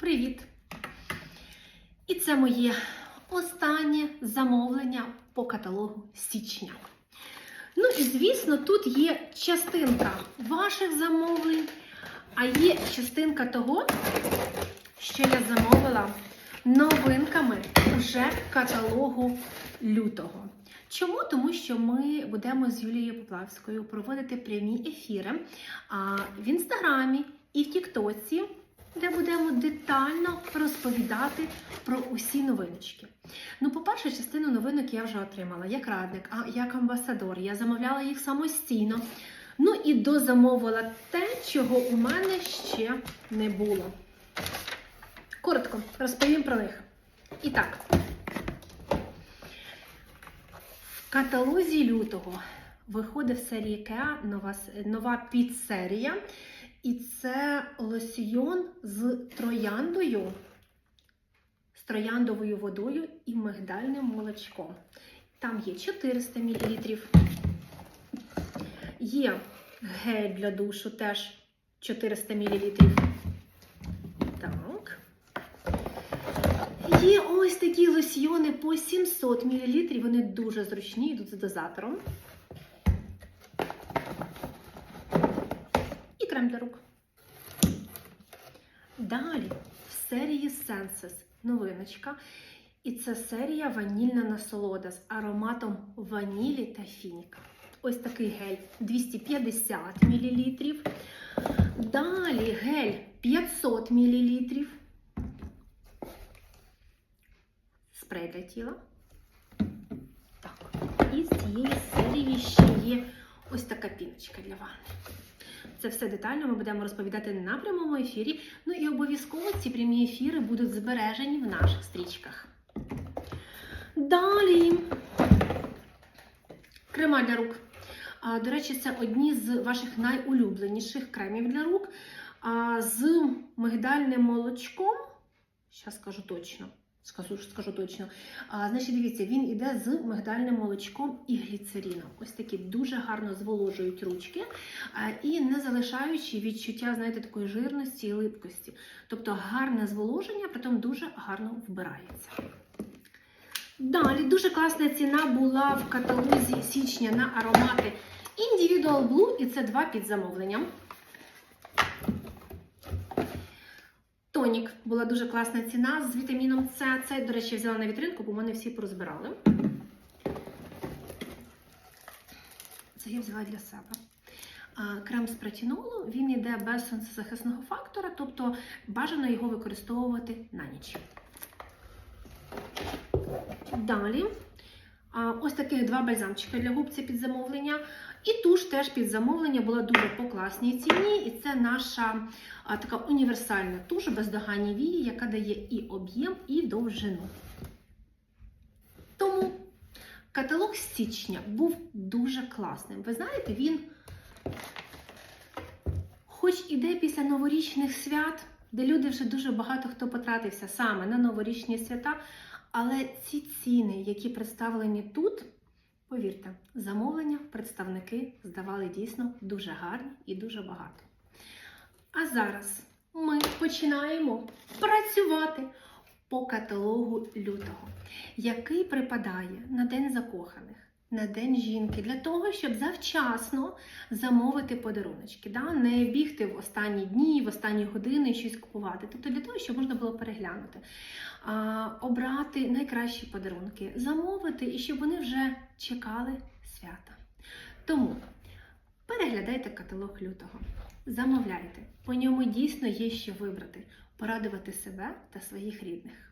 Привіт! І це моє останнє замовлення по каталогу січня. Ну і звісно, тут є частинка ваших замовлень, а є частинка того, що я замовила новинками уже каталогу лютого. Чому? Тому що ми будемо з Юлією Поплавською проводити прямі ефіри в інстаграмі і в Тіктоці, де будемо детально розповідати про усі новиночки. Ну, по-перше, частину новинок я вже отримала як радник, а як амбасадор. Я замовляла їх самостійно. Ну і дозамовила те, чого у мене ще не було. Коротко розповім про них. І так, в каталозі лютого виходить в серії Кеа нова, нова підсерія. І це лосьйон з трояндою, з трояндовою водою і мигдальним молочком. Там є 400 мл. Є гель для душу теж 400 мл. Так. Є ось такі лосьйони по 700 мл. Вони дуже зручні, йдуть з дозатором. Крем для рук. Далі в серії Senses новиночка. І це серія ванільна насолода з ароматом ванілі та фініка. Ось такий гель 250 мл. Далі гель 500 мл. Спрей для тіла. Так. І з цієї серії ще є ось така піночка для ванни. Це все детально ми будемо розповідати на прямому ефірі. Ну і обов'язково ці прямі ефіри будуть збережені в наших стрічках. Далі крема для рук. До речі, це одні з ваших найулюбленіших кремів для рук з мигдальним молочком. Зараз скажу точно. Скажу, скажу точно. А, значить, дивіться, він іде з мигдальним молочком і гліцеріном. Ось такі дуже гарно зволожують ручки а, і не залишаючи відчуття, знаєте, такої жирності і липкості. Тобто гарне зволоження, притом дуже гарно вбирається. Далі дуже класна ціна була в каталозі січня на аромати Individual Blue, і це два під замовленням. Тонік була дуже класна ціна з вітаміном С. Це, до речі, взяла на вітринку, бо мене всі порозбирали. Це я взяла для себе. Крем з пратінолу, він йде без сонцезахисного фактора, тобто бажано його використовувати на ніч. Далі. Ось таких два бальзамчика для губ це під замовлення. І туш теж під замовлення була дуже по класній ціні. І це наша а, така універсальна туш бездоганні вії, яка дає і об'єм, і довжину. Тому каталог січня був дуже класним. Ви знаєте, він, хоч іде після новорічних свят, де люди вже дуже багато хто потратився саме на новорічні свята. Але ці ціни, які представлені тут, повірте, замовлення представники здавали дійсно дуже гарні і дуже багато. А зараз ми починаємо працювати по каталогу лютого, який припадає на День закоханих, на День жінки, для того, щоб завчасно замовити подаруночки, да? не бігти в останні дні, в останні години щось купувати. Тобто для того, щоб можна було переглянути а, обрати найкращі подарунки, замовити і щоб вони вже чекали свята. Тому переглядайте каталог лютого, замовляйте. По ньому дійсно є що вибрати, порадувати себе та своїх рідних.